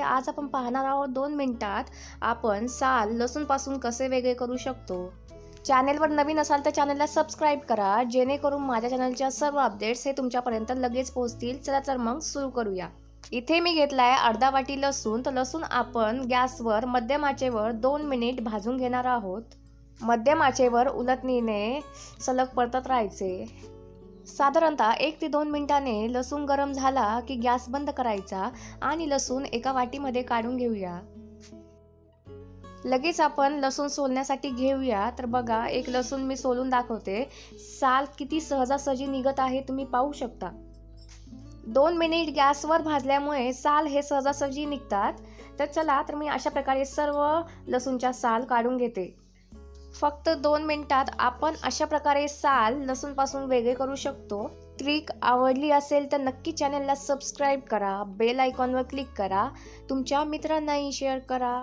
आज आपण पाहणार आहोत दोन मिनिटात आपण साल लसूणपासून कसे वेगळे करू शकतो. चॅनेलवर नवीन असाल तर चॅनलला सबस्क्राईब करा जेणेकरून माझ्या चॅनलच्या सर्व अपडेट्स हे तुमच्यापर्यंत लगेच पोहोचतील. चला तर मग सुरू करूया. इथे मी घेतला आहे अर्धा वाटी लसूण. तर लसूण आपण गॅसवर मध्यम आचेवर दोन मिनिट भाजून घेणार आहोत. मध्यम आचेवर उलटणीने सलग परतत राहायचे. साधारणतः एक ते दोन मिनिटाने लसूण गरम झाला की गॅस बंद करायचा आणि लसूण एका वाटीमध्ये काढून घेऊया. लगेच आपण लसूण सोलण्यासाठी घेऊया. तर बघा एक लसूण मी सोलून दाखवते. साल किती सहजासहजी निघत आहे तुम्ही पाहू शकता. दोन मिनिट गॅसवर भाजल्यामुळे साल हे सहजासहजी निघतात. तर चला तर मी अशा प्रकारे सर्व लसूणच्या साल काढून घेते. फक्त दोन मिनिटात आपण अशा प्रकारे साल लसूणपासून वेगळे करू शकतो. ट्रिक आवडली असेल तर नक्की चॅनलला सबस्क्राईब करा बेल आयकॉनवर क्लिक करा. तुमच्या मित्रांनाही शेअर करा.